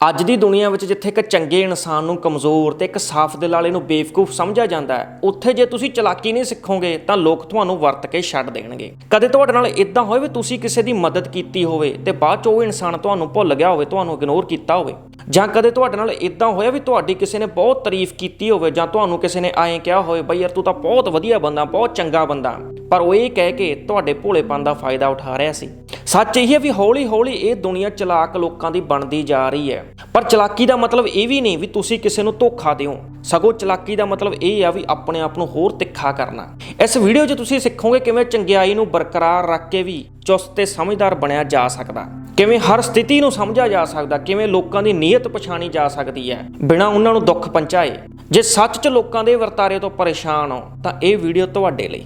ਅੱਜ ਦੀ ਦੁਨੀਆ ਵਿੱਚ ਜਿੱਥੇ ਇੱਕ ਚੰਗੇ ਇਨਸਾਨ ਨੂੰ ਕਮਜ਼ੋਰ ਤੇ ਇੱਕ ਸਾਫ਼ ਦਿਲ ਵਾਲੇ ਨੂੰ ਬੇਵਕੂਫ ਸਮਝਿਆ ਜਾਂਦਾ ਹੈ, ਉੱਥੇ ਜੇ ਤੁਸੀਂ ਚਲਾਕੀ ਨਹੀਂ ਸਿੱਖੋਗੇ ਤਾਂ ਲੋਕ ਤੁਹਾਨੂੰ ਵਰਤ ਕੇ ਛੱਡ ਦੇਣਗੇ। ਕਦੇ ਤੁਹਾਡੇ ਨਾਲ ਇਦਾਂ ਹੋਏ ਵੀ ਤੁਸੀਂ ਕਿਸੇ ਦੀ ਮਦਦ ਕੀਤੀ ਹੋਵੇ ਤੇ ਬਾਅਦ ਚ ਉਹ ਇਨਸਾਨ ਤੁਹਾਨੂੰ ਭੁੱਲ ਗਿਆ ਹੋਵੇ, ਤੁਹਾਨੂੰ ਇਗਨੋਰ ਕੀਤਾ ਹੋਵੇ? ਜਾਂ ਕਦੇ ਤੁਹਾਡੇ ਨਾਲ ਇਦਾਂ ਹੋਇਆ ਵੀ ਤੁਹਾਡੀ ਕਿਸੇ ਨੇ ਬਹੁਤ ਤਾਰੀਫ ਕੀਤੀ ਹੋਵੇ ਜਾਂ ਤੁਹਾਨੂੰ ਕਿਸੇ ਨੇ ਐਂ ਕਿਹਾ ਹੋਵੇ, ਬਈ ਯਾਰ ਤੂੰ ਤਾਂ ਬਹੁਤ ਵਧੀਆ ਬੰਦਾ, ਬਹੁਤ ਚੰਗਾ ਬੰਦਾ। ਪਰ ਉਹ ਇਹ ਕਹਿ ਕੇ ਤੁਹਾਡੇ ਭੋਲੇਪਨ ਦਾ ਫਾਇਦਾ ਉਠਾ ਰਿਹਾ ਸੀ। ਸੱਚ ਇਹ ਹੈ ਵੀ ਹੌਲੀ-ਹੌਲੀ ਇਹ ਦੁਨੀਆ ਚਲਾਕ ਲੋਕਾਂ ਦੀ ਬਣਦੀ ਜਾ ਰਹੀ ਹੈ। ਪਰ ਚਲਾਕੀ ਦਾ ਮਤਲਬ ਇਹ ਵੀ ਨਹੀਂ ਵੀ ਤੁਸੀਂ ਕਿਸੇ ਨੂੰ ਧੋਖਾ ਦਿਓ। ਸਗੋਂ ਚਲਾਕੀ ਦਾ ਮਤਲਬ ਇਹ ਆ ਵੀ ਆਪਣੇ ਆਪ ਨੂੰ ਹੋਰ ਤਿੱਖਾ ਕਰਨਾ। ਇਸ ਵੀਡੀਓ 'ਚ ਤੁਸੀਂ ਸਿੱਖੋਗੇ ਕਿਵੇਂ ਚੰਗਿਆਈ ਨੂੰ ਬਰਕਰਾਰ ਰੱਖ ਕੇ ਵੀ ਚੁਸਤ ਤੇ ਸਮਝਦਾਰ ਬਣਿਆ ਜਾ ਸਕਦਾ। ਕਿਵੇਂ ਹਰ ਸਥਿਤੀ ਨੂੰ ਸਮਝਿਆ ਜਾ ਸਕਦਾ, ਕਿਵੇਂ ਲੋਕਾਂ ਦੀ ਨੀਅਤ ਪਛਾਣੀ ਜਾ ਸਕਦੀ ਹੈ, ਬਿਨਾਂ ਉਹਨਾਂ ਨੂੰ ਦੁੱਖ ਪਹੁੰਚਾਏ। ਜੇ ਸੱਚ 'ਚ ਲੋਕਾਂ ਦੇ ਵਰਤਾਰੇ ਤੋਂ ਪਰੇਸ਼ਾਨ ਹੋ, ਤਾਂ ਇਹ ਵੀਡੀਓ ਤੁਹਾਡੇ ਲਈ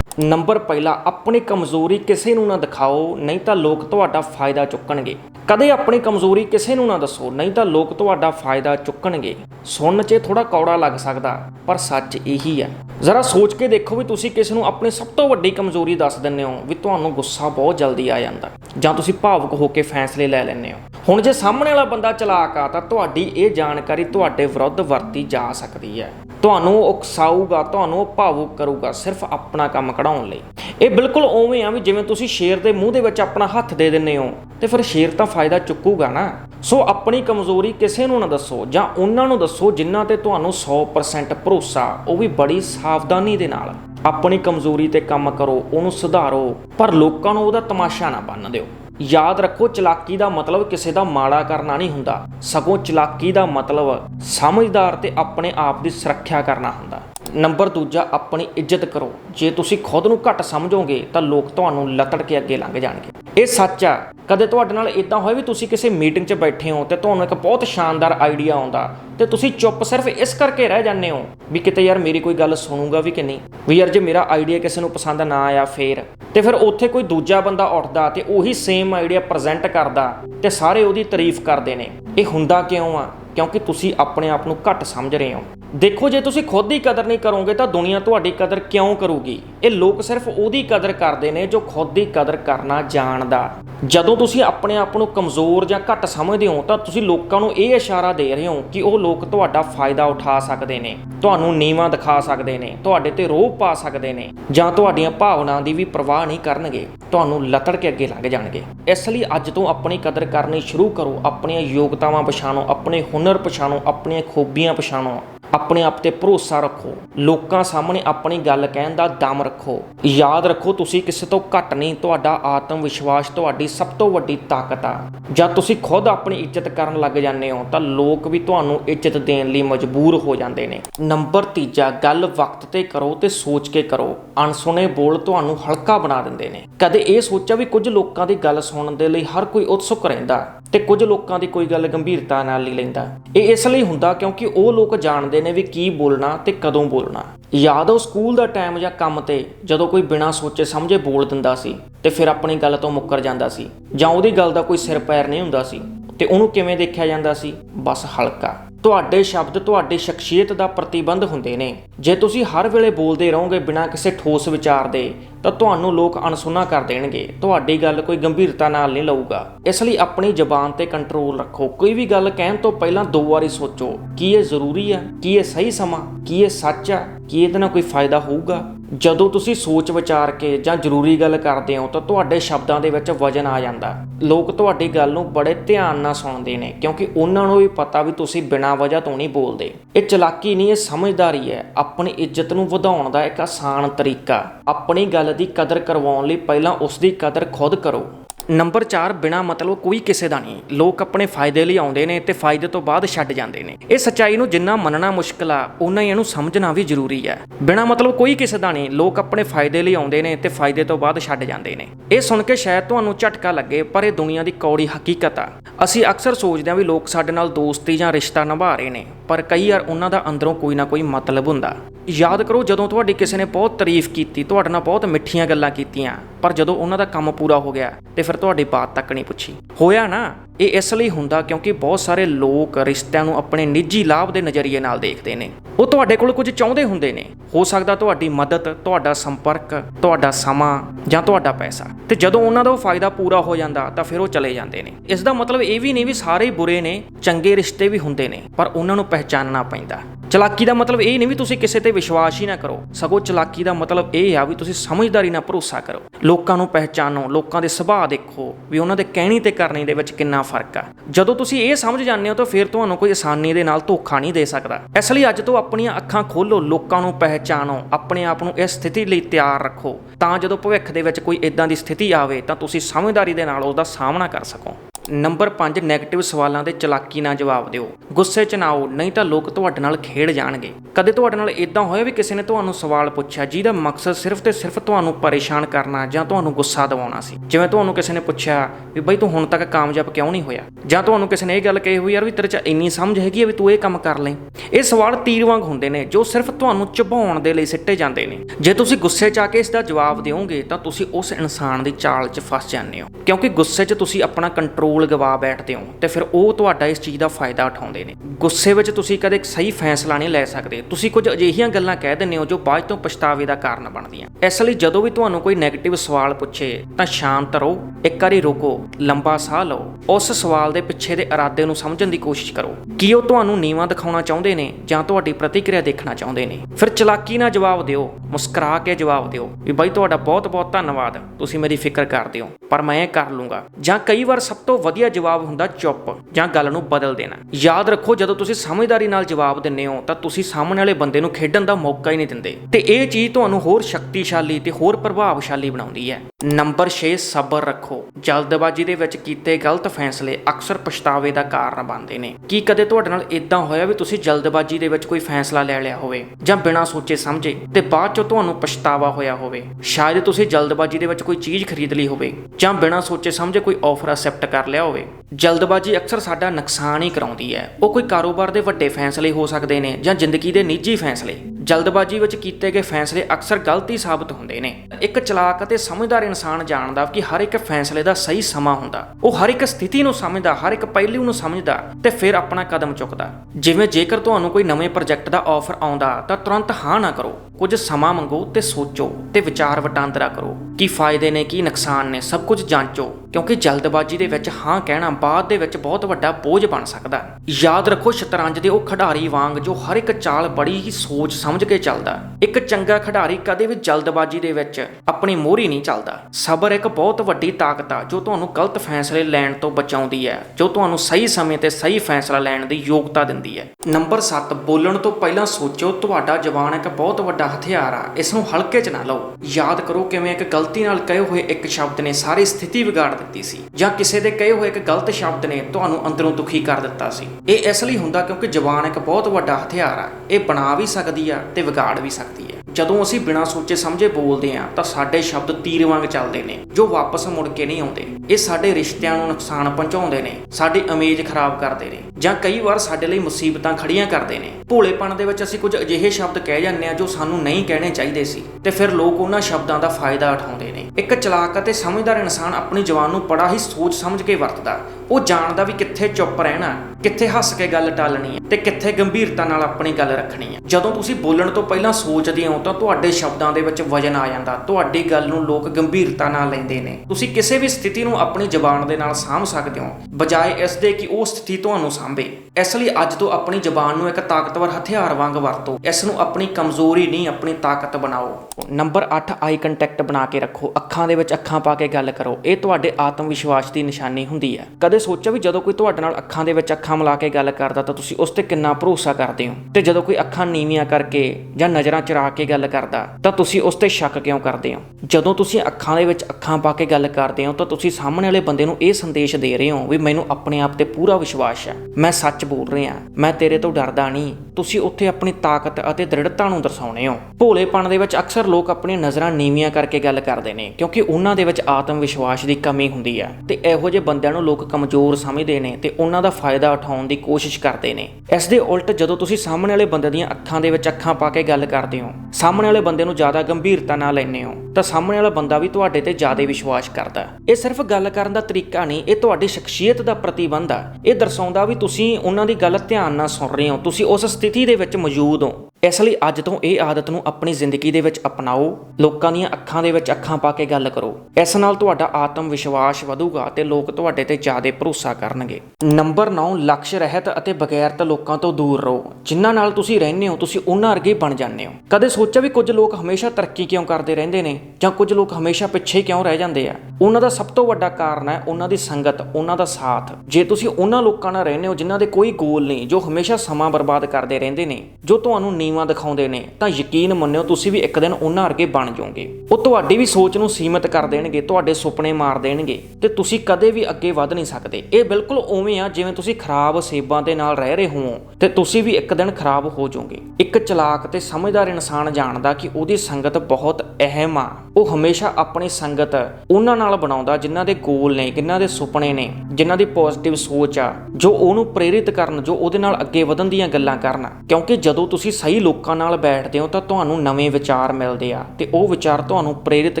ਨੰਬਰ ਪਹਿਲਾ ਆਪਣੀ ਕਮਜ਼ੋਰੀ ਕਿਸੇ ਨੂੰ ਨਾ ਦਿਖਾਓ, ਨਹੀਂ ਤਾਂ ਲੋਕ ਤੁਹਾਡਾ ਫਾਇਦਾ ਚੁੱਕਣਗੇ। ਕਦੇ ਆਪਣੀ ਕਮਜ਼ੋਰੀ ਕਿਸੇ ਨੂੰ ਨਾ ਦੱਸੋ, ਨਹੀਂ ਤਾਂ ਲੋਕ ਤੁਹਾਡਾ ਫਾਇਦਾ ਚੁੱਕਣਗੇ। ਸੁਣਨ 'ਚ ਥੋੜਾ ਕੌੜਾ ਲੱਗ ਸਕਦਾ, ਪਰ ਸੱਚ ਇਹੀ ਹੈ। ਜ਼ਰਾ ਸੋਚ ਕੇ ਦੇਖੋ ਵੀ ਤੁਸੀਂ ਕਿਸ ਨੂੰ ਆਪਣੀ ਸਭ ਤੋਂ ਵੱਡੀ ਕਮਜ਼ੋਰੀ ਦੱਸ ਦਿੰਦੇ ਹੋ, ਵੀ ਤੁਹਾਨੂੰ ਗੁੱਸਾ ਬਹੁਤ ਜਲਦੀ ਆ ਜਾਂਦਾ। ਜਾਂ ਤੁਸੀਂ ਭਾਵੁਕ ਹੋ ਕੇ ਫੈਸਲੇ ਲੈ ਲੈਂਦੇ ਹੋ। ਹੁਣ ਜੇ ਸਾਹਮਣੇ ਵਾਲਾ ਬੰਦਾ ਚਲਾਕ ਆ, ਤਾਂ ਤੁਹਾਡੀ ਇਹ ਜਾਣਕਾਰੀ ਤੁਹਾਡੇ ਵਿਰੁੱਧ ਵਰਤੀ ਜਾ ਸਕਦੀ ਹੈ। ਤੁਹਾਨੂੰ ਉਹ ਉਕਸਾਊਗਾ, ਤੁਹਾਨੂੰ ਉਹ ਭਾਵੁਕ ਕਰੂਗਾ ਸਿਰਫ ਆਪਣਾ ਕੰਮ ਕਢਾਉਣ ਲਈ। ਇਹ ਬਿਲਕੁਲ ਉਵੇਂ ਆ ਵੀ ਜਿਵੇਂ ਤੁਸੀਂ ਸ਼ੇਰ ਦੇ ਮੂੰਹ ਦੇ ਵਿੱਚ ਆਪਣਾ ਹੱਥ ਦੇ ਦਿੰਦੇ ਹੋ, ਤੇ ਫਿਰ ਸ਼ੇਰ ਤਾਂ ਫਾਇਦਾ ਚੁੱਕੂਗਾ ਨਾ। ਸੋ ਆਪਣੀ ਕਮਜ਼ੋਰੀ ਕਿਸੇ ਨੂੰ ਨਾ ਦੱਸੋ ਜਾਂ ਉਹਨਾਂ ਨੂੰ ਦੱਸੋ ਜਿਨ੍ਹਾਂ ਤੇ ਤੁਹਾਨੂੰ 100% ਭਰੋਸਾ, ਉਹ ਵੀ ਬੜੀ ਸਾਵਧਾਨੀ ਦੇ ਨਾਲ। ਆਪਣੀ ਕਮਜ਼ੋਰੀ ਤੇ ਕੰਮ ਕਰੋ, ਉਹਨੂੰ ਸੁਧਾਰੋ, ਪਰ ਲੋਕਾਂ ਨੂੰ ਉਹਦਾ ਤਮਾਸ਼ਾ ਨਾ ਬੰਨ ਦਿਓ। ਯਾਦ ਰੱਖੋ, ਚਲਾਕੀ ਦਾ ਮਤਲਬ ਕਿਸੇ ਦਾ ਮਾੜਾ ਕਰਨਾ ਨਹੀਂ ਹੁੰਦਾ। ਸਗੋਂ ਚਲਾਕੀ ਦਾ ਮਤਲਬ ਸਮਝਦਾਰ ਤੇ ਆਪਣੇ ਆਪ ਦੀ ਸੁਰੱਖਿਆ ਕਰਨਾ ਹੁੰਦਾ। ਨੰਬਰ ਦੂਜਾ, ਆਪਣੀ ਇੱਜ਼ਤ ਕਰੋ। ਜੇ ਤੁਸੀਂ ਖੁਦ ਨੂੰ ਘੱਟ ਸਮਝੋਗੇ, ਤਾਂ ਲੋਕ ਤੁਹਾਨੂੰ ਲਤੜ ਕੇ ਅੱਗੇ ਲੰਘ ਜਾਣਗੇ। ਇਹ ਸੱਚ ਆ। ਕਦੇ ਤੁਹਾਡੇ ਨਾਲ ਇਦਾਂ ਹੋਇਆ ਵੀ ਤੁਸੀਂ ਕਿਸੇ ਮੀਟਿੰਗ 'ਚ ਬੈਠੇ ਹੋ ਤੇ ਤੁਹਾਨੂੰ ਇੱਕ ਬਹੁਤ ਸ਼ਾਨਦਾਰ ਆਈਡੀਆ ਆਉਂਦਾ, ਤੇ ਤੁਸੀਂ ਚੁੱਪ ਸਿਰਫ ਇਸ ਕਰਕੇ ਰਹਿ ਜਾਂਦੇ ਹੋ ਵੀ ਕਿਤੇ ਯਾਰ ਮੇਰੀ ਕੋਈ ਗੱਲ ਸੁਣੂਗਾ ਵੀ ਕਿ ਨਹੀਂ? ਵੀ ਯਾਰ ਜੇ ਮੇਰਾ ਆਈਡੀਆ ਕਿਸੇ ਨੂੰ ਪਸੰਦ ਨਾ ਆਇਆ, ਫੇਰ। ਤੇ ਫਿਰ ਉੱਥੇ ਕੋਈ ਦੂਜਾ ਬੰਦਾ ਉੱਠਦਾ ਤੇ ਉਹੀ ਸੇਮ ਆਈਡੀਆ ਪ੍ਰੈਜ਼ੈਂਟ ਕਰਦਾ ਤੇ ਸਾਰੇ ਉਹਦੀ ਤਾਰੀਫ ਕਰਦੇ ਨੇ। ਇਹ ਹੁੰਦਾ ਕਿਉਂ ਆ? ਕਿਉਂਕਿ ਤੁਸੀਂ ਆਪਣੇ ਆਪ ਨੂੰ ਘੱਟ ਸਮਝ ਰਹੇ ਹੋ। ਦੇਖੋ, ਜੇ ਤੁਸੀਂ ਖੁਦ ਦੀ ਕਦਰ ਨਹੀਂ ਕਰੋਗੇ ਤਾਂ ਦੁਨੀਆ ਤੁਹਾਡੀ ਕਦਰ ਕਿਉਂ ਕਰੂਗੀ? ਇਹ ਲੋਕ ਸਿਰਫ ਉਹਦੀ ਕਦਰ ਕਰਦੇ ਨੇ ਜੋ ਖੁਦ ਦੀ ਕਦਰ ਕਰਨਾ ਜਾਣਦਾ। ਜਦੋਂ ਤੁਸੀਂ ਆਪਣੇ ਆਪ ਨੂੰ ਕਮਜ਼ੋਰ ਜਾਂ ਘੱਟ ਸਮਝਦੇ ਹੋ ਤਾਂ ਤੁਸੀਂ ਲੋਕਾਂ ਨੂੰ ਇਹ ਇਸ਼ਾਰਾ ਦੇ ਰਹੇ ਹੋ ਕਿ ਉਹ ਲੋਕ ਤੁਹਾਡਾ ਫਾਇਦਾ ਉਠਾ ਸਕਦੇ ਨੇ। ਤੁਹਾਨੂੰ ਨੀਵਾ ਦਿਖਾ ਸਕਦੇ ਨੇ, ਤੁਹਾਡੇ ਤੇ ਰੋਹ ਪਾ ਸਕਦੇ ਨੇ, ਜਾਂ ਤੁਹਾਡੀਆਂ ਭਾਵਨਾਵਾਂ ਦੀ ਵੀ ਪਰਵਾਹ ਨਹੀਂ ਕਰਨਗੇ, ਤੁਹਾਨੂੰ ਲਤੜ ਕੇ ਅੱਗੇ ਲੰਘ ਜਾਣਗੇ। ਇਸ ਲਈ ਅੱਜ ਤੋਂ ਆਪਣੀ ਕਦਰ ਕਰਨੀ ਸ਼ੁਰੂ ਕਰੋ, ਆਪਣੀਆਂ ਯੋਗਤਾਵਾਂ ਪਛਾਣੋ, ਆਪਣੇ ਹੁਨਰ ਪਛਾਣੋ, ਆਪਣੀਆਂ ਖੂਬੀਆਂ ਪਛਾਣੋ। ਆਪਣੇ ਆਪ ਤੇ ਭਰੋਸਾ ਰੱਖੋ। ਲੋਕਾਂ ਸਾਹਮਣੇ ਆਪਣੀ ਗੱਲ ਕਹਿਣ ਦਾ ਦਮ ਰੱਖੋ। ਯਾਦ ਰੱਖੋ, ਤੁਸੀਂ ਕਿਸੇ ਤੋਂ ਘੱਟ ਨਹੀਂ, ਤੁਹਾਡਾ ਆਤਮ ਵਿਸ਼ਵਾਸ ਤੁਹਾਡੀ ਸਭ ਤੋਂ ਵੱਡੀ ਤਾਕਤ ਆ। ਜਦ ਤੁਸੀਂ ਖੁਦ ਆਪਣੀ ਇੱਜ਼ਤ ਕਰਨ ਲੱਗ ਜਾਂਦੇ ਹੋ, ਤਾਂ ਲੋਕ ਵੀ ਤੁਹਾਨੂੰ ਇੱਜ਼ਤ ਦੇਣ ਲਈ ਮਜਬੂਰ ਹੋ ਜਾਂਦੇ ਨੇ। ਨੰਬਰ ਤੀਜਾ, ਗੱਲ ਵਕਤ ਤੇ ਕਰੋ ਤੇ ਸੋਚ ਕੇ ਕਰੋ। ਅਣਸੁਣੇ ਬੋਲ ਤੁਹਾਨੂੰ ਹਲਕਾ ਬਣਾ ਦਿੰਦੇ ਨੇ। ਕਦੇ ਇਹ ਸੋਚਿਆ ਵੀ ਕੁਝ ਲੋਕਾਂ ਦੀ ਗੱਲ ਸੁਣਨ ਦੇ ਲਈ ਹਰ ਕੋਈ ਉਤਸੁਕ ਰਹਿੰਦਾ। ਤੇ ਕੁਝ ਲੋਕਾਂ ਦੀ ਕੋਈ ਗੱਲ ਗੰਭੀਰਤਾ ਨਾਲ ਨਹੀਂ ਲੈਂਦਾ। ਇਹ ਇਸ ਲਈ ਹੁੰਦਾ ਕਿਉਂਕਿ ਉਹ ਲੋਕ ਜਾਣਦੇ ਨੇ ਵੀ ਕੀ ਬੋਲਣਾ ਤੇ ਕਦੋਂ ਬੋਲਣਾ। ਯਾਦ ਉਹ ਸਕੂਲ ਦਾ ਟਾਈਮ ਜਾਂ ਕੰਮ ਤੇ ਜਦੋਂ ਕੋਈ ਬਿਨਾਂ ਸੋਚੇ ਸਮਝੇ ਬੋਲ ਦਿੰਦਾ ਸੀ ਤੇ ਫਿਰ ਆਪਣੀ ਗੱਲ ਤੋਂ ਮੁੱਕਰ ਜਾਂਦਾ ਸੀ ਜਾਂ ਉਹਦੀ ਗੱਲ ਦਾ ਕੋਈ ਸਿਰ ਪੈਰ ਨਹੀਂ ਹੁੰਦਾ ਸੀ ਤੇ ਉਹਨੂੰ ਕਿਵੇਂ ਦੇਖਿਆ ਜਾਂਦਾ ਸੀ? ਬਸ ਹਲਕਾ। ਤੁਹਾਡੇ ਸ਼ਬਦ ਤੁਹਾਡੀ ਸ਼ਖਸੀਅਤ ਦਾ ਪ੍ਰਤੀਬੰਧ ਹੁੰਦੇ ਨੇ। ਜੇ ਤੁਸੀਂ ਹਰ ਵੇਲੇ ਬੋਲਦੇ ਰਹੋਗੇ ਬਿਨਾਂ ਕਿਸੇ ਠੋਸ ਵਿਚਾਰ ਦੇ ਤਾਂ ਤੁਹਾਨੂੰ ਲੋਕ ਅਣਸੁਣਾ ਕਰ ਦੇਣਗੇ। ਤੁਹਾਡੀ ਗੱਲ ਕੋਈ ਗੰਭੀਰਤਾ ਨਾਲ ਨਹੀਂ ਲਊਗਾ। ਇਸ ਲਈ ਆਪਣੀ ਜ਼ਬਾਨ ਤੇ ਕੰਟਰੋਲ ਰੱਖੋ। ਕੋਈ ਵੀ ਗੱਲ ਕਹਿਣ ਤੋਂ ਪਹਿਲਾਂ ਦੋ ਵਾਰੀ ਸੋਚੋ। ਕੀ ਇਹ ਜ਼ਰੂਰੀ ਆ ਕੀ ਇਹ ਸਹੀ ਸਮਾਂ? ਕੀ ਇਹ ਸੱਚ ਆ ਕੀ ਇਹਦੇ ਨਾਲ ਕੋਈ ਫਾਇਦਾ ਹੋਊਗਾ? ਜਦੋਂ ਤੁਸੀਂ ਸੋਚ ਵਿਚਾਰ ਕੇ ਜਾਂ ਜ਼ਰੂਰੀ ਗੱਲ ਕਰਦੇ ਹੋ, ਤਾਂ ਤੁਹਾਡੇ ਸ਼ਬਦਾਂ ਦੇ ਵਿੱਚ ਵਜਨ ਆ ਜਾਂਦਾ। ਲੋਕ ਤੁਹਾਡੀ ਗੱਲ ਨੂੰ ਬੜੇ ਧਿਆਨ ਨਾਲ ਸੁਣਦੇ ਨੇ, ਕਿਉਂਕਿ ਉਹਨਾਂ ਨੂੰ ਵੀ ਪਤਾ ਵੀ ਤੁਸੀਂ ਬਿਨਾਂ ਵਜ੍ਹਾ ਤੋਂ ਨਹੀਂ ਬੋਲਦੇ। ਇਹ ਚਲਾਕੀ ਨਹੀਂ, ਇਹ ਸਮਝਦਾਰੀ ਹੈ। ਆਪਣੀ ਇੱਜ਼ਤ ਨੂੰ ਵਧਾਉਣ ਦਾ ਇੱਕ ਆਸਾਨ ਤਰੀਕਾ। ਆਪਣੀ ਗੱਲ ਦੀ ਕਦਰ ਕਰਵਾਉਣ ਲਈ ਪਹਿਲਾਂ ਉਸ ਦੀ ਕਦਰ ਖੁਦ ਕਰੋ। ਨੰਬਰ 4 ਬਿਨਾ ਮਤਲਬ ਕੋਈ ਕਿਸੇ ਦਾ ਨਹੀਂ। ਲੋਕ ਆਪਣੇ ਫਾਇਦੇ ਲਈ ਆਉਂਦੇ ਨੇ ਤੇ ਫਾਇਦੇ ਤੋਂ ਬਾਅਦ ਛੱਡ ਜਾਂਦੇ ਨੇ। ਇਹ ਸੱਚਾਈ ਨੂੰ ਜਿੰਨਾ ਮੰਨਣਾ ਮੁਸ਼ਕਲ ਆ ਉਨਾ ਹੀ ਇਹਨੂੰ ਸਮਝਣਾ ਵੀ ਜ਼ਰੂਰੀ ਹੈ। ਬਿਨਾ ਮਤਲਬ ਕੋਈ ਕਿਸੇ ਦਾ ਨਹੀਂ, ਲੋਕ ਆਪਣੇ ਫਾਇਦੇ ਲਈ ਆਉਂਦੇ ਨੇ ਤੇ ਫਾਇਦੇ ਤੋਂ ਬਾਅਦ ਛੱਡ ਜਾਂਦੇ ਨੇ। ਇਹ ਸੁਣ ਕੇ ਸ਼ਾਇਦ ਤੁਹਾਨੂੰ ਝਟਕਾ ਲੱਗੇ, ਪਰ ਇਹ ਦੁਨੀਆ ਦੀ ਕੌੜੀ ਹਕੀਕਤ ਆ। ਅਸੀਂ ਅਕਸਰ ਸੋਚਦੇ ਹਾਂ ਵੀ ਲੋਕ ਸਾਡੇ ਨਾਲ ਦੋਸਤੀ ਜਾਂ ਰਿਸ਼ਤਾ ਨਿਭਾ ਰਹੇ ਨੇ, ਪਰ ਕਈ ਵਾਰ ਉਹਨਾਂ ਦਾ ਅੰਦਰੋਂ ਕੋਈ ਨਾ ਕੋਈ ਮਤਲਬ ਹੁੰਦਾ। ਯਾਦ ਕਰੋ, ਜਦੋਂ ਤੁਹਾਡੀ ਕਿਸੇ ਨੇ ਬਹੁਤ ਤਾਰੀਫ ਕੀਤੀ, ਤੁਹਾਡੇ ਨਾਲ ਬਹੁਤ ਮਿੱਠੀਆਂ ਗੱਲਾਂ ਕੀਤੀਆਂ, ਪਰ ਜਦੋਂ ਉਹਨਾਂ ਦਾ ਕੰਮ ਪੂਰਾ ਹੋ ਗਿਆ ਤੇ ਫਿਰ ਤੁਹਾਡੀ ਬਾਤ ਤੱਕ ਨਹੀਂ ਪੁੱਛੀ। ਹੋਇਆ ਨਾ? ਇਹ ਇਸ ਲਈ ਹੁੰਦਾ ਕਿਉਂਕਿ ਬਹੁਤ ਸਾਰੇ ਲੋਕ ਰਿਸ਼ਤਿਆਂ ਨੂੰ ਆਪਣੇ ਨਿੱਜੀ ਲਾਭ ਦੇ ਨਜ਼ਰੀਏ ਨਾਲ ਦੇਖਦੇ ਨੇ। ਉਹ ਤੁਹਾਡੇ ਕੋਲ ਕੁਝ ਚਾਹੁੰਦੇ ਹੁੰਦੇ ਨੇ। ਹੋ ਸਕਦਾ ਤੁਹਾਡੀ ਮਦਦ, ਤੁਹਾਡਾ ਸੰਪਰਕ, ਤੁਹਾਡਾ ਸਮਾਂ ਜਾਂ ਤੁਹਾਡਾ ਪੈਸਾ। ਤੇ ਜਦੋਂ ਉਹਨਾਂ ਦਾ ਉਹ ਫਾਇਦਾ ਪੂਰਾ ਹੋ ਜਾਂਦਾ ਤਾਂ ਫਿਰ ਉਹ ਚਲੇ ਜਾਂਦੇ ਨੇ। ਇਸ ਦਾ ਮਤਲਬ ਇਹ ਵੀ ਨਹੀਂ ਵੀ ਸਾਰੇ ਬੁਰੇ ਨੇ, ਚੰਗੇ ਰਿਸ਼ਤੇ ਵੀ ਹੁੰਦੇ ਨੇ, ਪਰ ਉਹਨਾਂ ਨੂੰ ਪਹਿਚਾਨਣਾ ਪੈਂਦਾ। ਚਲਾਕੀ ਦਾ ਮਤਲਬ ਇਹ ਨਹੀਂ ਵੀ ਤੁਸੀਂ ਕਿਸੇ ਤੇ ਵਿਸ਼ਵਾਸ ਹੀ ਨਾ ਕਰੋ। ਸਗੋਂ ਚਲਾਕੀ ਦਾ ਮਤਲਬ ਇਹ ਆ ਵੀ ਤੁਸੀਂ ਸਮਝਦਾਰੀ ਨਾਲ ਭਰੋਸਾ ਕਰੋ। ਲੋਕਾਂ ਨੂੰ ਪਹਿਚਾਨੋ, ਲੋਕਾਂ ਦੇ ਸੁਭਾਅ ਦੇਖੋ ਵੀ ਉਹਨਾਂ ਦੇ ਕਹਿਣੀ ਤੇ ਕਰਨੀ ਦੇ ਵਿੱਚ ਕਿੰਨਾ ਫ਼ਰਕ ਆ। ਜਦੋਂ ਤੁਸੀਂ ਇਹ ਸਮਝ ਜਾਂਦੇ ਹੋ ਤਾਂ ਫਿਰ ਤੁਹਾਨੂੰ ਕੋਈ ਆਸਾਨੀ ਦੇ ਨਾਲ ਧੋਖਾ ਨਹੀਂ ਦੇ ਸਕਦਾ। ਇਸ ਲਈ ਅੱਜ ਤੋਂ ਆਪਣੀਆਂ ਅੱਖਾਂ ਖੋਲੋ, ਲੋਕਾਂ ਨੂੰ ਪਹਿਚਾਣੋ, ਆਪਣੇ ਆਪ ਨੂੰ ਇਸ ਸਥਿਤੀ ਲਈ ਤਿਆਰ ਰੱਖੋ। ਤਾਂ ਜਦੋਂ ਭਵਿੱਖ ਦੇ ਵਿੱਚ ਕੋਈ ਇਦਾਂ ਦੀ ਸਥਿਤੀ ਆਵੇ ਤਾਂ ਤੁਸੀਂ ਸਮਝਦਾਰੀ ਦੇ ਨਾਲ ਉਹਦਾ ਸਾਹਮਣਾ ਕਰ ਸਕੋ। ਨੰਬਰ 5 네ਗੇਟਿਵ ਸਵਾਲਾਂ ਦੇ ਚਲਾਕੀ ਨਾਲ ਜਵਾਬ ਦਿਓ। ਗੁੱਸੇ 'ਚ ਨਾ ਆਓ, ਨਹੀਂ ਤਾਂ ਲੋਕ ਤੁਹਾਡੇ ਨਾਲ ਖੇਡ ਜਾਣਗੇ। ਕਦੇ ਤੁਹਾਡੇ ਨਾਲ ਇਦਾਂ ਹੋਇਆ ਵੀ ਕਿਸੇ ਨੇ ਤੁਹਾਨੂੰ ਸਵਾਲ ਪੁੱਛਿਆ, ਜਿਹਦਾ ਮਕਸਦ ਸਿਰਫ ਤੇ ਸਿਰਫ ਤੁਹਾਨੂੰ ਪਰੇਸ਼ਾਨ ਕਰਨਾ ਜਾਂ ਤੁਹਾਨੂੰ ਗੁੱਸਾ ਦਿਵਾਉਣਾ ਸੀ? ਜਿਵੇਂ ਤੁਹਾਨੂੰ ਕਿਸੇ ਨੇ ਪੁੱਛਿਆ ਵੀ ਬਈ ਤੂੰ ਹੁਣ ਤੱਕ ਕਾਮਯਾਬ ਕਿਉਂ ਨਹੀਂ ਹੋਇਆ? ਜਾਂ ਤੁਹਾਨੂੰ ਕਿਸੇ ਨੇ ਇਹ ਗੱਲ ਕਹੀ ਹੋਈ, ਯਾਰ ਵੀ ਤੇਰੇ 'ਚ ਇੰਨੀ ਸਮਝ ਹੈਗੀ ਹੈ ਵੀ ਤੂੰ ਇਹ ਕੰਮ ਕਰ ਲੈ। ਇਹ ਸਵਾਲ ਤੀਰ ਵਾਂਗ ਹੁੰਦੇ ਨੇ, ਜੋ ਸਿਰਫ ਤੁਹਾਨੂੰ ਚਬਾਉਣ ਦੇ ਲਈ ਸਿੱਟੇ ਜਾਂਦੇ ਨੇ। ਜੇ ਤੁਸੀਂ ਗੁੱਸੇ 'ਚ ਆ ਕੇ ਇਸ ਦਾ ਜਵਾਬ ਦਿਓਗੇ, ਤਾਂ ਤੁਸੀਂ ਉਸ ਇਨਸਾਨ ਦੀ ਚਾਲ 'ਚ ਫਸ ਜਾਂਦੇ ਹੋ। ਕਿਉਂਕਿ ਗੁੱਸੇ 'ਚ ਤੁਸੀਂ ਆਪਣਾ ਕੰਟਰੋਲ ਗਵਾ ਬੈਠਦੇ ਹੋ, ਤੇ ਫਿਰ ਉਹ ਤੁਹਾਡਾ ਇਸ ਚੀਜ਼ ਦਾ ਫਾਇਦਾ ਉਠਾਉਂਦੇ ਨੇ। ਗੁੱਸੇ ਵਿੱਚ ਤੁਸੀਂ ਕਦੇ ਸਹੀ ਫੈਸਲਾ ਨਹੀਂ ਲੈ ਸਕਦੇ। ਤੁਸੀਂ ਕੁਝ ਅਜਿਹੀਆਂ ਗੱਲਾਂ ਕਹਿ ਦਿੰਦੇ ਹੋ ਜੋ ਬਾਅਦ ਤੋਂ ਪਛਤਾਵੇ ਦਾ ਕਾਰਨ ਬਣਦੀਆਂ। ਇਸ ਲਈ ਜਦੋਂ ਵੀ ਤੁਹਾਨੂੰ ਕੋਈ 네ਗੇਟਿਵ ਸਵਾਲ ਪੁੱਛੇ, ਤਾਂ ਸ਼ਾਂਤ ਰਹੋ, ਇੱਕ ਵਾਰੀ ਰੁਕੋ, ਲੰਬਾ ਸਾਹ ਲਓ। ਉਸ ਸਵਾਲ ਦੇ ਪਿੱਛੇ ਦੇ ਇਰਾਦੇ ਨੂੰ ਸਮਝਣ ਦੀ ਕੋਸ਼ਿਸ਼ ਕਰੋ। ਕੀ ਉਹ ਤੁਹਾਨੂੰ ਨੀਵਾਂ ਦਿਖਾਉਣਾ ਚਾਹੁੰਦੇ ਨੇ ਜਾਂ ਤੁਹਾਡੀ ਪ੍ਰਤੀਕਿਰਿਆ ਦੇਖਣਾ ਚਾਹੁੰਦੇ ਨੇ? ਫਿਰ ਚਲਾਕੀ ਨਾਲ ਜਵਾਬ ਦਿਓ, ਮੁਸਕਰਾ ਕੇ ਜਵਾਬ ਦਿਓ, ਵੀ ਬਾਈ ਤੁਹਾਡਾ ਬਹੁਤ ਬਹੁਤ ਧੰਨਵਾਦ, ਤੁਸੀਂ ਮੇਰੀ ਫਿਕਰ ਕਰਦੇ ਹੋ, ਪਰ ਮੈਂ ਇਹ ਕਰ ਲੂੰਗਾ। ਜਾਂ ਕਈ ਵਾਰ ਸਭ ਤੋਂ ਵਧੀਆ ਜਵਾਬ ਹੁੰਦਾ ਚੁੱਪ ਜਾਂ ਗੱਲ ਨੂੰ ਬਦਲ ਦੇਣਾ। ਯਾਦ ਰੱਖੋ, ਜਦੋਂ ਤੁਸੀਂ ਸਮਝਦਾਰੀ ਨਾਲ ਜਵਾਬ ਦਿੰਦੇ ਹੋ, ਤਾਂ ਤੁਸੀਂ ਸਾਹਮਣੇ ਵਾਲੇ ਬੰਦੇ ਨੂੰ ਖੇਡਣ ਦਾ ਮੌਕਾ ਹੀ ਨਹੀਂ ਦਿੰਦੇ। ਤੇ ਇਹ ਚੀਜ਼ ਤੁਹਾਨੂੰ ਹੋਰ ਸ਼ਕਤੀਸ਼ਾਲੀ ਤੇ ਹੋਰ ਪ੍ਰਭਾਵਸ਼ਾਲੀ ਬਣਾਉਂਦੀ ਹੈ। ਨੰਬਰ 6 ਸਬਰ ਰੱਖੋ। ਜਲਦਬਾਜ਼ੀ ਦੇ ਵਿੱਚ ਕੀਤੇ ਗਲਤ ਫੈਸਲੇ ਅਕਸਰ ਪਛਤਾਵੇ ਦਾ ਕਾਰਨ ਬਣਦੇ ਨੇ। ਕੀ ਕਦੇ ਤੁਹਾਡੇ ਨਾਲ ਇਦਾਂ ਹੋਇਆ ਵੀ ਤੁਸੀਂ ਜਲਦਬਾਜ਼ੀ ਦੇ ਵਿੱਚ ਕੋਈ ਫੈਸਲਾ ਲੈ ਲਿਆ ਹੋਵੇ, ਜਾਂ ਬਿਨਾਂ ਸੋਚੇ ਸਮਝੇ, ਤੇ ਬਾਅਦ ਚੋਂ ਤੁਹਾਨੂੰ ਪਛਤਾਵਾ ਹੋਇਆ ਹੋਵੇ? ਸ਼ਾਇਦ ਤੁਸੀਂ ਜਲਦਬਾਜ਼ੀ ਦੇ ਵਿੱਚ ਕੋਈ ਚੀਜ਼ ਖਰੀਦ ਲਈ ਹੋਵੇ, ਜਾਂ ਬਿਨਾਂ ਸੋਚੇ ਸਮਝੇ ਕੋਈ ਆਫਰ ਅਸੈਪਟ ਕਰ ਲਿਆ ਹੋਵੇ। ਜਲਦਬਾਜ਼ੀ ਅਕਸਰ ਸਾਡਾ ਨੁਕਸਾਨ ਹੀ ਕਰਾਉਂਦੀ ਹੈ। ਉਹ ਕੋਈ ਕਾਰੋਬਾਰ ਦੇ ਵੱਡੇ ਫੈਸਲੇ ਹੋ ਸਕਦੇ ਨੇ ਜਾਂ ਜ਼ਿੰਦਗੀ ਦੇ ਨਿੱਜੀ ਫੈਸਲੇ। ਜਲਦਬਾਜ਼ੀ ਵਿੱਚ ਕੀਤੇ ਗਏ ਫੈਸਲੇ ਅਕਸਰ ਗਲਤੀ ਸਾਬਤ ਹੁੰਦੇ ਨੇ। ਇੱਕ ਚਲਾਕ ਅਤੇ ਸਮਝਦਾਰ ਇਨਸਾਨ ਜਾਣਦਾ ਕਿ ਹਰ ਇੱਕ ਫੈਸਲੇ ਦਾ ਸਹੀ ਸਮਾਂ ਹੁੰਦਾ। ਉਹ ਹਰ ਇੱਕ ਸਥਿਤੀ ਨੂੰ ਸਮਝਦਾ, ਹਰ ਇੱਕ ਪਹਿਲੂ ਨੂੰ ਸਮਝਦਾ ਤੇ ਫਿਰ ਆਪਣਾ ਕਦਮ ਚੁੱਕਦਾ। ਜਿਵੇਂ ਜੇਕਰ ਤੁਹਾਨੂੰ ਕੋਈ ਨਵੇਂ ਪ੍ਰੋਜੈਕਟ ਦਾ ਆਫਰ ਆਉਂਦਾ, ਤਾਂ ਤੁਰੰਤ ਹਾਂ ਨਾ ਕਰੋ। ਕੁਝ ਸਮਾਂ ਮੰਗੋ ਤੇ ਸੋਚੋ ਤੇ ਵਿਚਾਰ ਵਟਾਂਦਰਾ ਕਰੋ। ਕੀ ਫਾਇਦੇ ਨੇ, ਕੀ ਨੁਕਸਾਨ ਨੇ, ਸਭ ਕੁਝ ਜਾਂਚੋ। ਕਿਉਂਕਿ ਜਲਦਬਾਜ਼ੀ ਦੇ ਵਿੱਚ ਹਾਂ ਕਹਿਣਾ ਬਾਅਦ ਦੇ ਵਿੱਚ ਬਹੁਤ ਵੱਡਾ ਬੋਝ ਬਣ ਸਕਦਾ। ਯਾਦ ਰੱਖੋ, ਸ਼ਤਰੰਜ ਦੇ ਉਹ ਖਿਡਾਰੀ ਵਾਂਗ ਜੋ ਹਰ ਇੱਕ ਚਾਲ ਬੜੀ ਹੀ ਸੋਚ ਸਮਝ ਕੇ ਚੱਲਦਾ। ਇੱਕ ਚੰਗਾ ਖਿਡਾਰੀ ਕਦੇ ਵੀ ਜਲਦਬਾਜ਼ੀ ਦੇ ਵਿੱਚ ਆਪਣੀ ਮੋਹਰੀ ਨਹੀਂ ਚੱਲਦਾ। ਸਬਰ ਇੱਕ ਬਹੁਤ ਵੱਡੀ ਤਾਕਤ ਆ, ਜੋ ਤੁਹਾਨੂੰ ਗਲਤ ਫੈਸਲੇ ਲੈਣ ਤੋਂ ਬਚਾਉਂਦੀ ਹੈ, ਜੋ ਤੁਹਾਨੂੰ ਸਹੀ ਸਮੇਂ ਤੇ ਸਹੀ ਫੈਸਲਾ ਲੈਣ ਦੀ ਯੋਗਤਾ ਦਿੰਦੀ ਹੈ। ਨੰਬਰ 7 ਬੋਲਣ ਤੋਂ ਪਹਿਲਾਂ ਸੋਚੋ, ਤੁਹਾਡਾ ਜ਼ਬਾਨ ਇੱਕ ਬਹੁਤ ਵੱਡਾ ਹਥਿਆਰ ਆ। ਇਸ ਨੂੰ ਹਲਕੇ 'ਚ ਨਾ ਲਓ। ਯਾਦ ਕਰੋ ਕਿਵੇਂ ਇੱਕ ਗਲਤੀ ਨਾਲ ਕਹੇ ਹੋਏ ਇੱਕ ਸ਼ਬਦ ਨੇ ਸਾਰੀ ਸਥਿਤੀ ਵਿਗਾੜ ਦਿੱਤੀ ਸੀ, ਜਾਂ ਕਿਸੇ ਦੇ ਕਹੇ ਹੋਏ ਇੱਕ ਗਲਤ ਸ਼ਬਦ ਨੇ ਤੁਹਾਨੂੰ ਅੰਦਰੋਂ ਦੁਖੀ ਕਰ ਦਿੱਤਾ ਸੀ। ਇਹ ਇਸ ਲਈ ਹੁੰਦਾ ਕਿਉਂਕਿ ਜ਼ਬਾਨ ਇੱਕ ਬਹੁਤ ਵੱਡਾ ਹਥਿਆਰ ਆ। ਇਹ ਬਣਾ ਵੀ ਸਕਦੀ ਆ ਤੇ ਵਿਗਾੜ ਵੀ ਸਕਦੀ ਹੈ। ਜਦੋਂ ਅਸੀਂ ਬਿਨਾਂ ਸੋਚੇ ਸਮਝੇ ਬੋਲਦੇ ਹਾਂ, ਤਾਂ ਸਾਡੇ ਸ਼ਬਦ ਤੀਰ ਵਾਂਗ ਚੱਲਦੇ ਨੇ, ਜੋ ਵਾਪਸ ਮੁੜ ਕੇ ਨਹੀਂ ਆਉਂਦੇ। ਇਹ ਸਾਡੇ ਰਿਸ਼ਤਿਆਂ ਨੂੰ ਨੁਕਸਾਨ ਪਹੁੰਚਾਉਂਦੇ ਨੇ, ਸਾਡੇ ਇਮੇਜ ਖਰਾਬ ਕਰਦੇ ਨੇ, ਜਾਂ ਕਈ ਵਾਰ ਸਾਡੇ ਲਈ ਮੁਸੀਬਤਾਂ ਖੜੀਆਂ ਕਰਦੇ ਨੇ। ਭੋਲੇਪਣ ਦੇ ਵਿੱਚ ਅਸੀਂ ਕੁਝ ਅਜਿਹੇ ਸ਼ਬਦ ਕਹਿ ਜਾਂਦੇ ਆ ਜੋ ਸਾਨੂੰ ਨਹੀਂ ਕਹਿਣੇ ਚਾਹੀਦੇ ਸੀ, ਤੇ ਫਿਰ ਲੋਕ ਉਹਨਾਂ ਸ਼ਬਦਾਂ ਦਾ ਫਾਇਦਾ ਉਠਾਉਂਦੇ ਨੇ। ਇੱਕ ਚਲਾਕ ਅਤੇ ਸਮਝਦਾਰ ਇਨਸਾਨ ਆਪਣੀ ਜ਼ੁਬਾਨ ਨੂੰ ਬੜਾ ਹੀ ਸੋਚ ਸਮਝ ਕੇ ਵਰਤਦਾ। ਉਹ ਜਾਣਦਾ ਵੀ ਕਿੱਥੇ ਚੁੱਪ ਰਹਿਣਾ, ਕਿੱਥੇ ਹੱਸ ਕੇ ਗੱਲ ਟਾਲਣੀ ਹੈ, ਤੇ ਕਿੱਥੇ ਗੰਭੀਰਤਾ ਨਾਲ ਆਪਣੀ ਗੱਲ ਰੱਖਣੀ ਹੈ। ਜਦੋਂ ਤੁਸੀਂ ਬੋਲਣ ਤੋਂ ਪਹਿਲਾਂ ਸੋਚਦੇ ਹੋ ਤਾਂ ਤੁਹਾਡੇ ਸ਼ਬਦਾਂ ਦੇ ਵਿੱਚ ਵਜਨ ਆ ਜਾਂਦਾ। ਤੁਹਾਡੀ ਗੱਲ ਨੂੰ ਲੋਕ ਗੰਭੀਰਤਾ ਨਾਲ ਲੈਂਦੇ ਨੇ। ਤੁਸੀਂ ਕਿਸੇ ਵੀ ਸਥਿਤੀ ਨੂੰ ਆਪਣੀ ਜ਼ਬਾਨ ਦੇ ਨਾਲ ਸਾਂਭ ਸਕਦੇ ਹੋ, ਬਜਾਏ ਇਸ ਦੇ ਕਿ ਉਹ ਸਥਿਤੀ ਤੁਹਾਨੂੰ ਸਾਂਭੇ। ਇਸ ਲਈ ਅੱਜ ਤੋਂ ਆਪਣੀ ਜ਼ਬਾਨ ਨੂੰ ਇੱਕ ਤਾਕਤਵਰ ਹਥਿਆਰ ਵਾਂਗ ਵਰਤੋ। ਇਸ ਨੂੰ ਆਪਣੀ ਕਮਜ਼ੋਰੀ ਨਹੀਂ, ਆਪਣੀ ਤਾਕਤ ਬਣਾਓ। ਨੰਬਰ 8 ਆਈ ਕੰਟੈਕਟ ਬਣਾ ਕੇ ਰੱਖੋ। ਅੱਖਾਂ ਦੇ ਵਿੱਚ ਅੱਖਾਂ ਪਾ ਕੇ ਗੱਲ ਕਰੋ। ਇਹ ਤੁਹਾਡੇ ਆਤਮ ਵਿਸ਼ਵਾਸ ਦੀ ਨਿਸ਼ਾਨੀ ਹੁੰਦੀ ਹੈ। ਕਦੇ ਸੋਚਿਆ ਵੀ ਜਦੋਂ ਕੋਈ ਤੁਹਾਡੇ ਨਾਲ ਅੱਖਾਂ ਦੇ ਵਿੱਚ ਅੱਖਾਂ ਮਿਲਾ ਕੇ ਗੱਲ ਕਰਦਾ ਤਾਂ ਤੁਸੀਂ ਉਸ ਤੇ ਕਿੰਨਾ ਭਰੋਸਾ ਕਰਦੇ ਹੋ? ਤੇ ਜਦੋਂ ਕੋਈ ਅੱਖਾਂ ਨੀਵੀਆਂ ਕਰਕੇ ਜਾਂ ਨਜ਼ਰਾਂ ਚਰਾ ਕੇ ਗੱਲ ਕਰਦਾ, ਤਾਂ ਤੁਸੀਂ ਉਸ ਤੇ ਸ਼ੱਕ ਕਿਉਂ ਕਰਦੇ ਹੋ? ਜਦੋਂ ਤੁਸੀਂ ਅੱਖਾਂ ਦੇ ਵਿੱਚ ਅੱਖਾਂ ਪਾ ਕੇ ਗੱਲ ਕਰਦੇ ਹੋ, ਤਾਂ ਤੁਸੀਂ ਸਾਹਮਣੇ ਵਾਲੇ ਬੰਦੇ ਨੂੰ ਇਹ ਸੰਦੇਸ਼ ਦੇ ਰਹੇ ਹੋ ਵੀ ਮੈਨੂੰ ਆਪਣੇ ਆਪ ਤੇ ਪੂਰਾ ਵਿਸ਼ਵਾਸ ਹੈ। ਮੈਂ ਸੱਚ ਬੋਲ ਰਿਹਾ, ਮੈਂ ਤੇਰੇ ਤੋਂ ਡਰਦਾ ਨਹੀਂ। ਤੁਸੀਂ ਉੱਥੇ ਆਪਣੀ ਤਾਕਤ ਅਤੇ ਦ੍ਰਿੜਤਾ ਨੂੰ ਦਰਸਾਉਣੇ ਹੋ। ਭੋਲੇਪਣ ਦੇ ਵਿੱਚ ਅਕਸਰ ਲੋਕ ਆਪਣੀਆਂ ਨਜ਼ਰਾਂ ਨੀਵੀਆਂ ਕਰਕੇ ਗੱਲ ਕਰਦੇ ਨੇ, ਕਿਉਂਕਿ ਉਹਨਾਂ ਦੇ ਵਿੱਚ ਆਤਮ ਵਿਸ਼ਵਾਸ ਦੀ ਕਮੀ ਹੁੰਦੀ ਹੈ ਤੇ ਇਹੋ ਜਿਹੇ ਬੰਦਿਆਂ ਨੂੰ ਲੋਕ ਕਮਜ਼ੋਰ ਸਮਝਦੇ ਨੇ ਤੇ ਉਹਨਾਂ ਦਾ ਫਾਇਦਾ ਉਠਾਉਣ ਦੀ ਕੋਸ਼ਿਸ਼ ਕਰਦੇ ਨੇ। ਇਸ ਦੇ ਉਲਟ ਜਦੋਂ ਤੁਸੀਂ ਸਾਹਮਣੇ ਵਾਲੇ ਬੰਦੇ ਦੀਆਂ ਅੱਖਾਂ ਦੇ ਵਿੱਚ ਅੱਖਾਂ ਪਾ ਕੇ ਗੱਲ ਕਰਦੇ ਹੋ। ਸਾਹਮਣੇ ਵਾਲੇ ਬੰਦੇ ਨੂੰ ਜ਼ਿਆਦਾ ਗੰਭੀਰਤਾ ਨਾਲ ਲੈਂਦੇ ਹੋ। ਤਾਂ ਸਾਹਮਣੇ ਵਾਲਾ ਬੰਦਾ ਵੀ ਤੁਹਾਡੇ ਤੇ ਜ਼ਿਆਦਾ ਵਿਸ਼ਵਾਸ ਕਰਦਾ। ਇਹ ਸਿਰਫ ਗੱਲ ਕਰਨ ਦਾ ਤਰੀਕਾ ਨਹੀਂ, ਇਹ ਤੁਹਾਡੀ ਸ਼ਖਸੀਅਤ ਦਾ ਪ੍ਰਤੀਬੰਧ ਆ। ਇਹ ਦਰਸਾਉਂਦਾ ਵੀ ਤੁਸੀਂ ਉਹਨਾਂ ਦੀ ਗੱਲ ਧਿਆਨ ਨਾਲ ਸੁਣ ਰਹੇ ਹੋ। ਤੁਸੀਂ ਉਸ ਸਥਿਤੀ ਦੇ ਵਿੱਚ ਮੌਜੂਦ ਹੋ। ਇਸ ਲਈ ਅੱਜ ਤੋਂ ਇਹ ਆਦਤ ਨੂੰ ਆਪਣੀ ਜ਼ਿੰਦਗੀ ਦੇ ਵਿੱਚ ਅਪਣਾਓ, ਲੋਕਾਂ ਦੀਆਂ ਅੱਖਾਂ ਦੇ ਵਿੱਚ ਅੱਖਾਂ ਪਾ ਕੇ ਗੱਲ ਕਰੋ। ਇਸ ਨਾਲ ਤੁਹਾਡਾ ਆਤਮ ਵਿਸ਼ਵਾਸ ਵਧੂਗਾ ਤੇ ਲੋਕ ਤੁਹਾਡੇ ਤੇ ਜ਼ਿਆਦਾ ਭਰੋਸਾ ਕਰਨਗੇ। ਨੰਬਰ 9 ਲਕਸ਼ ਰਹਿਤ ਅਤੇ ਬਗੈਰਤ ਲੋਕਾਂ ਤੋਂ ਦੂਰ ਰਹੋ। ਜਿਨ੍ਹਾਂ ਨਾਲ ਤੁਸੀਂ ਰਹਿੰਦੇ ਹੋ, ਤੁਸੀਂ ਉਹਨਾਂ ਵਰਗੇ ਬਣ ਜਾਂਦੇ ਹੋ। ਕਦੇ ਸੋਚਿਆ ਵੀ ਕੁਝ ਲੋਕ ਹਮੇਸ਼ਾ ਤਰੱਕੀ ਕਿਉਂ ਕਰਦੇ ਰਹਿੰਦੇ ਨੇ ਜਾਂ ਕੁਝ ਲੋਕ ਹਮੇਸ਼ਾ ਪਿੱਛੇ ਕਿਉਂ ਰਹਿ ਜਾਂਦੇ ਆ? ਉਹਨਾਂ ਦਾ ਸਭ ਤੋਂ ਵੱਡਾ ਕਾਰਨ ਹੈ ਉਹਨਾਂ ਦੀ ਸੰਗਤ, ਉਹਨਾਂ ਦਾ ਸਾਥ। ਜੇ ਤੁਸੀਂ ਉਹਨਾਂ ਲੋਕਾਂ ਨਾਲ ਰਹਿੰਦੇ ਹੋ ਜਿਨ੍ਹਾਂ ਦੇ ਕੋਈ ਗੋਲ ਨਹੀਂ, ਜੋ ਹਮੇਸ਼ਾ ਸਮਾਂ ਬਰਬਾਦ ਕਰਦੇ ਰਹਿੰਦੇ ਨੇ, ਜੋ ਤੁਹਾਨੂੰ ਨੀਵਾਂ ਦਿਖਾਉਂਦੇ ਨੇ, ਤਾਂ ਯਕੀਨ ਮੰਨਿਓ ਤੁਸੀਂ ਵੀ ਇੱਕ ਦਿਨ ਉਹਨਾਂ ਵਰਗੇ ਬਣ ਜਾਓਗੇ। ਉਹ ਤੁਹਾਡੀ ਵੀ ਸੋਚ ਨੂੰ ਸੀਮਿਤ ਕਰ ਦੇਣਗੇ, ਤੁਹਾਡੇ ਸੁਪਨੇ ਮਾਰ ਦੇਣਗੇ ਤੇ ਤੁਸੀਂ ਕਦੇ ਵੀ ਅੱਗੇ ਵਧ ਨਹੀਂ ਸਕਦੇ। ਇਹ ਬਿਲਕੁਲ ਉਵੇਂ ਆ, ਜਿਵੇਂ ਤੁਸੀਂ ਖਰਾਬ ਸੇਬਾਂ ਦੇ ਨਾਲ ਰਹਿ ਰਹੇ ਹੋ ਤੇ ਤੁਸੀਂ ਵੀ ਇੱਕ ਦਿਨ ਖਰਾਬ ਹੋ ਜਾਓਗੇ। ਇੱਕ ਚਲਾਕ ਤੇ ਸਮਝਦਾਰ ਇਨਸਾਨ ਜਾਣਦਾ ਕਿ ਉਹਦੀ ਸੰਗਤ ਬਹੁਤ ਅਹਿਮ ਆ। ਉਹ ਹਮੇਸ਼ਾ ਆਪਣੀ ਸੰਗਤ ਉਹਨਾਂ ਨਾਲ ਬਣਾਉਂਦਾ, ਜਿਨ੍ਹਾਂ ਦੇ ਗੋਲ ਨੇ, ਜਿਨ੍ਹਾਂ ਦੇ ਸੁਪਨੇ ਨੇ, ਜਿਨ੍ਹਾਂ ਦੀ ਪੋਜ਼ਿਟਿਵ ਸੋਚ ਆ, ਜੋ ਉਹਨੂੰ ਪ੍ਰੇਰਿਤ ਕਰਨ, ਜੋ ਉਹਦੇ ਨਾਲ ਅੱਗੇ ਵਧਣ ਦੀਆਂ ਗੱਲਾਂ ਕਰਨ। ਕਿਉਂਕਿ ਜਦੋਂ ਤੁਸੀਂ ਸਹੀ ਲੋਕਾਂ ਨਾਲ ਬੈਠਦੇ ਹੋ ਤਾਂ ਤੁਹਾਨੂੰ ਨਵੇਂ ਵਿਚਾਰ ਮਿਲਦੇ ਆ ਤੇ ਉਹ ਵਿਚਾਰ ਤੁਹਾਨੂੰ ਪ੍ਰੇਰਿਤ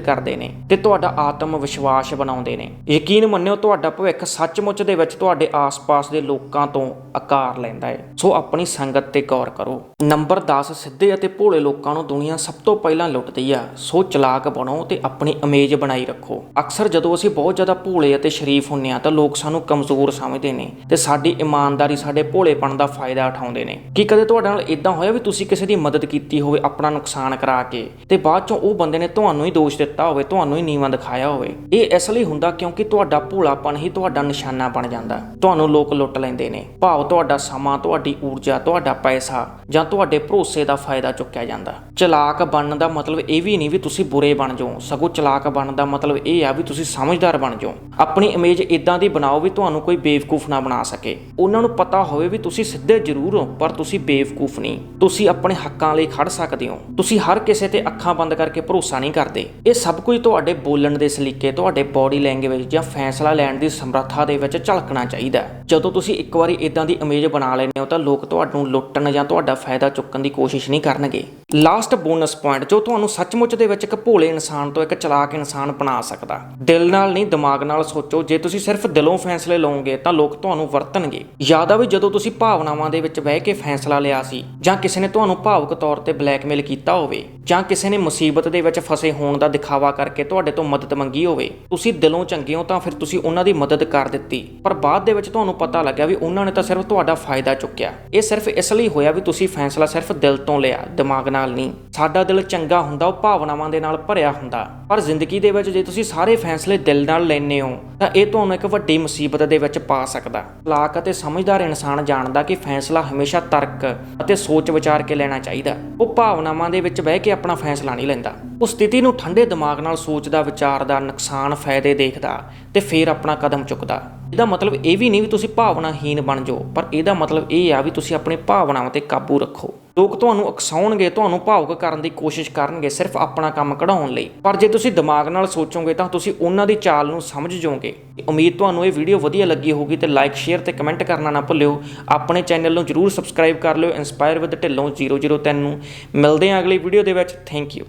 ਕਰਦੇ ਨੇ ਤੇ ਤੁਹਾਡਾ ਆਤਮ ਵਿਸ਼ਵਾਸ ਬਣਾਉਂਦੇ ਨੇ। ਯਕੀਨ ਮੰਨਿਓ ਤੁਹਾਡਾ ਭਵਿੱਖ ਸੱਚਮੁੱਚ ਦੇ ਵਿੱਚ ਤੁਹਾਡੇ ਆਸ-ਪਾਸ ਦੇ ਲੋਕਾਂ ਤੋਂ ਆਕਾਰ ਲੈਂਦਾ ਹੈ। ਸੋ ਆਪਣੀ ਸੰਗਤ ਤੇ ਗੌਰ ਕਰੋ। ਨੰਬਰ 10 ਸਿੱਧੇ ਅਤੇ ਭੋਲੇ ਲੋਕਾਂ ਨੂੰ ਦੁਨੀਆ ਸਭ ਤੋਂ ਪਹਿਲਾਂ ਲੁੱਟਦੀ ਆ। ਸੋ ਚਲਾਕ ਬਣੋ ਤੇ ਆਪਣੀ ਇਮੇਜ ਬਣਾਈ ਰੱਖੋ। ਅਕਸਰ ਜਦੋਂ ਅਸੀਂ ਬਹੁਤ ਜ਼ਿਆਦਾ ਭੋਲੇ ਅਤੇ ਸ਼ਰੀਫ ਹੁੰਨੇ ਆ ਤਾਂ ਲੋਕ ਸਾਨੂੰ ਕਮਜ਼ੋਰ ਸਮਝਦੇ ਨੇ ਤੇ ਸਾਡੀ ਇਮਾਨਦਾਰੀ ਸਾਡੇ ਭੋਲੇਪਣ ਦਾ ਫਾਇਦਾ ਉਠਾਉਂਦੇ ਨੇ। ਕੀ ਕਦੇ ਤੁਹਾਡੇ ਨਾਲ ਇਦਾਂ ਹੋਇਆ ਵੀ ਤੁਸੀਂ ਕਿਸੇ ਦੀ ਮਦਦ ਕੀਤੀ ਹੋਵੇ, ਆਪਣਾ ਨੁਕਸਾਨ ਕਰਾ ਕੇ, ਤੇ ਬਾਅਦ ਚੋਂ ਉਹ ਬੰਦੇ ਨੇ ਤੁਹਾਨੂੰ ਹੀ ਦੋਸ਼ ਦਿੱਤਾ ਹੋਵੇ, ਤੁਹਾਨੂੰ ਹੀ ਨੀਵਾਂ ਦਿਖਾਇਆ ਹੋਵੇ। ਇਹ ਇਸ ਲਈ ਹੁੰਦਾ ਕਿਉਂਕਿ ਤੁਹਾਡਾ ਭੋਲਾਪਣ ਹੀ ਤੁਹਾਡਾ ਨਿਸ਼ਾਨਾ ਬਣ ਜਾਂਦਾ। ਤੁਹਾਨੂੰ ਲੋਕ ਲੁੱਟ ਲੈਂਦੇ ਨੇ। ਭਾਵ ਤੁਹਾਡਾ ਸਮਾਂ, ਤੁਹਾਡੀ ਊਰਜਾ, ਤੁਹਾਡਾ ਪੈਸਾ ਜਾਂ ਤੁਹਾਡੇ ਭਰੋਸੇ ਦਾ ਫਾਇਦਾ ਚੁੱਕਿਆ ਜਾਂਦਾ। ਚਲਾਕ ਬਣਨ ਦਾ ਮਤਲਬ ਇਹ ਵੀ ਨਹੀਂ ਵੀ ਤੁਸੀਂ ਬੁਰੇ ਬਣ ਜਾਓ। ਸਗੋਂ ਚਲਾਕ ਬਣਨ ਦਾ ਮਤਲਬ ਇਹ ਆ ਵੀ ਤੁਸੀਂ ਸਮਝਦਾਰ ਬਣ ਜਾਓ। ਆਪਣੀ ਇਮੇਜ ਇਦਾਂ ਦੀ ਬਣਾਓ ਵੀ ਤੁਹਾਨੂੰ ਕੋਈ ਬੇਵਕੂਫ ਨਾ ਬਣਾ ਸਕੇ। ਉਹਨਾਂ ਨੂੰ ਪਤਾ ਹੋਵੇ ਵੀ ਤੁਸੀਂ ਸਿੱਧੇ ਜ਼ਰੂਰ ਹੋ, ਪਰ ਤੁਸੀਂ ਬੇਵਕੂਫ ਨਹੀਂ। ਤੁਸੀਂ ਆਪਣੇ ਹੱਕਾਂ ਲਈ ਖੜ ਸਕਦੇ ਹੋ। ਤੁਸੀਂ ਹਰ ਕਿਸੇ ਤੇ ਅੱਖਾਂ ਬੰਦ ਕਰਕੇ ਭਰੋਸਾ ਨਹੀਂ ਕਰਦੇ। ਇਹ ਸਭ ਕੁਝ ਤੁਹਾਡੇ ਬੋਲਣ ਦੇ ਸਲੀਕੇ, ਤੁਹਾਡੇ ਬਾਡੀ ਲੈਂਗੁਏਜ ਜਾਂ ਫੈਸਲਾ ਲੈਣ ਦੀ ਸਮਰੱਥਾ ਦੇ ਵਿੱਚ ਝਲਕਣਾ ਚਾਹੀਦਾ ਜਦੋਂ ਤੁਸੀਂ ਇੱਕ ਵਾਰੀ ਇਦਾਂ ਦੀ ਇਮੇਜ ਬਣਾ ਲੈਂਦੇ ਹੋ ਤਾਂ ਲੋਕ ਤੁਹਾਨੂੰ ਲੁੱਟਣ ਜਾਂ ਤੁਹਾਡਾ ਫਾਇਦਾ ਚੁੱਕਣ ਦੀ ਕੋਸ਼ਿਸ਼ ਨਹੀਂ ਕਰਨਗੇ। ਲਾਸਟ ਬੋਨਸ ਪੁਆਇੰਟ ਜੋ ਤੁਹਾਨੂੰ ਸੱਚਮੁੱਚ ਦੇ ਵਿੱਚ ਇੱਕ ਭੋਲੇ ਇਨਸਾਨ ਤੋਂ ਇੱਕ ਚਲਾਕ ਇਨਸਾਨ ਬਣਾ ਸਕਦਾ। ਦਿਲ ਨਾਲ ਨਹੀਂ, ਦਿਮਾਗ ਨਾਲ ਸੋਚੋ। ਜੇ ਤੁਸੀਂ ਸਿਰਫ ਦਿਲੋਂ ਫੈਸਲੇ ਲਓਗੇ ਤਾਂ ਲੋਕ ਤੁਹਾਨੂੰ ਵਰਤਣਗੇ। ਯਾਦ ਆ ਵੀ ਜਦੋਂ ਤੁਸੀਂ ਭਾਵਨਾਵਾਂ ਦੇ ਵਿੱਚ ਬਹਿ ਕੇ ਫੈਸਲਾ ਲਿਆ ਸੀ ਜਾਂ ਕਿਸੇ ਨੇ ਤੁਹਾਨੂੰ ਭਾਵੁਕ ਤੌਰ ਤੇ ਬਲੈਕਮੇਲ ਕੀਤਾ ਹੋਵੇ ਜਾਂ ਕਿਸੇ ਨੇ ਮੁਸੀਬਤ ਦੇ ਵਿੱਚ ਫਸੇ ਹੋਣ ਦਾ ਦਿਖਾਵਾ ਕਰਕੇ ਤੁਹਾਡੇ ਤੋਂ ਮਦਦ ਮੰਗੀ ਹੋਵੇ, ਤੁਸੀਂ ਦਿਲੋਂ ਚੰਗੇ ਹੋ ਤਾਂ ਫਿਰ ਤੁਸੀਂ ਉਹਨਾਂ ਦੀ ਮਦਦ ਕਰ ਦਿੱਤੀ। ਪਰ ਬਾਅਦ ਦੇ ਵਿੱਚ ਤੁਹਾਨੂੰ ਪਤਾ ਲੱਗਿਆ ਵੀ ਉਹਨਾਂ ਨੇ ਤਾਂ ਸਿਰਫ ਤੁਹਾਡਾ ਫਾਇਦਾ ਚੁੱਕਿਆ। ਇਹ ਸਿਰਫ ਇਸ ਲਈ ਹੋਇਆ ਵੀ ਤੁਸੀਂ ਫੈਸਲਾ ਸਿਰਫ ਦਿਲ ਤੋਂ ਲਿਆ, ਦਿਮਾਗ ਨਾਲ ਨਹੀਂ। ਸਾਡਾ ਦਿਲ ਚੰਗਾ ਹੁੰਦਾ, ਉਹ ਭਾਵਨਾਵਾਂ ਦੇ ਨਾਲ ਭਰਿਆ ਹੁੰਦਾ। ਪਰ ਜ਼ਿੰਦਗੀ ਦੇ ਵਿੱਚ ਜੇ ਤੁਸੀਂ ਸਾਰੇ ਫੈਸਲੇ ਦਿਲ ਨਾਲ ਲੈਨੇ ਹੋ ਤਾਂ ਇਹ ਤੁਹਾਨੂੰ ਇੱਕ ਵੱਡੀ ਮੁਸੀਬਤ ਦੇ ਵਿੱਚ ਪਾ ਸਕਦਾ। ਚਲਾਕ ਅਤੇ ਸਮਝਦਾਰ ਇਨਸਾਨ ਜਾਣਦਾ ਕਿ ਫੈਸਲਾ ਹਮੇਸ਼ਾ ਤਰਕ ਅਤੇ ਸੋਚ ਵਿਚਾਰ ਕੇ ਲੈਣਾ ਚਾਹੀਦਾ। ਉਹ ਭਾਵਨਾਵਾਂ ਦੇ ਵਿੱਚ ਬਹਿ ਕੇ ਆਪਣਾ ਫੈਸਲਾ ਨਹੀਂ ਲੈਂਦਾ। ਉਹ ਸਥਿਤੀ ਨੂੰ ਠੰਡੇ ਦਿਮਾਗ ਨਾਲ ਸੋਚਦਾ, ਵਿਚਾਰਦਾ, ਨੁਕਸਾਨ, ਫਾਇਦੇ ਦੇਖਦਾ ਤੇ ਫਿਰ ਆਪਣਾ ਕਦਮ ਚੁੱਕਦਾ। ਇਹਦਾ ਮਤਲਬ ਇਹ ਵੀ ਨਹੀਂ ਵੀ ਤੁਸੀਂ ਭਾਵਨਾਹੀਨ ਬਣ ਜਾਓ, ਪਰ ਇਹਦਾ ਮਤਲਬ ਇਹ ਆ ਵੀ ਤੁਸੀਂ ਆਪਣੇ ਭਾਵਨਾਵਾਂ ਤੇ ਕਾਬੂ ਰੱਖੋ। ਲੋਕ ਤੁਹਾਨੂੰ ਉਕਸਾਉਣਗੇ ਤੁਹਾਨੂੰ ਭਾਵੁਕ ਕਰਨ ਦੀ ਕੋਸ਼ਿਸ਼ ਕਰਨਗੇ ਸਿਰਫ ਆਪਣਾ ਕੰਮ ਕਢਾਉਣ ਲਈ। ਪਰ ਜੇ ਤੁਸੀਂ ਦਿਮਾਗ ਨਾਲ ਸੋਚੋਗੇ ਤਾਂ ਤੁਸੀਂ ਉਹਨਾਂ ਦੀ ਚਾਲ ਨੂੰ ਸਮਝ ਜਾਓਗੇ। ਉਮੀਦ ਤੁਹਾਨੂੰ ਇਹ ਵੀਡੀਓ ਵਧੀਆ ਲੱਗੀ ਹੋਊਗੀ ਤੇ ਲਾਈਕ ਸ਼ੇਅਰ ਤੇ ਕਮੈਂਟ ਕਰਨਾ ਨਾ ਭੁੱਲਿਓ। ਆਪਣੇ ਚੈਨਲ ਨੂੰ ਜਰੂਰ ਸਬਸਕ੍ਰਾਈਬ ਕਰ ਲਿਓ। ਇਨਸਪਾਇਰ ਵਿਦ ਢਿੱਲੋਂ 003 ਨੂੰ। ਮਿਲਦੇ ਹਾਂ ਅਗਲੀ ਵੀਡੀਓ ਦੇ ਵਿੱਚ। Thank you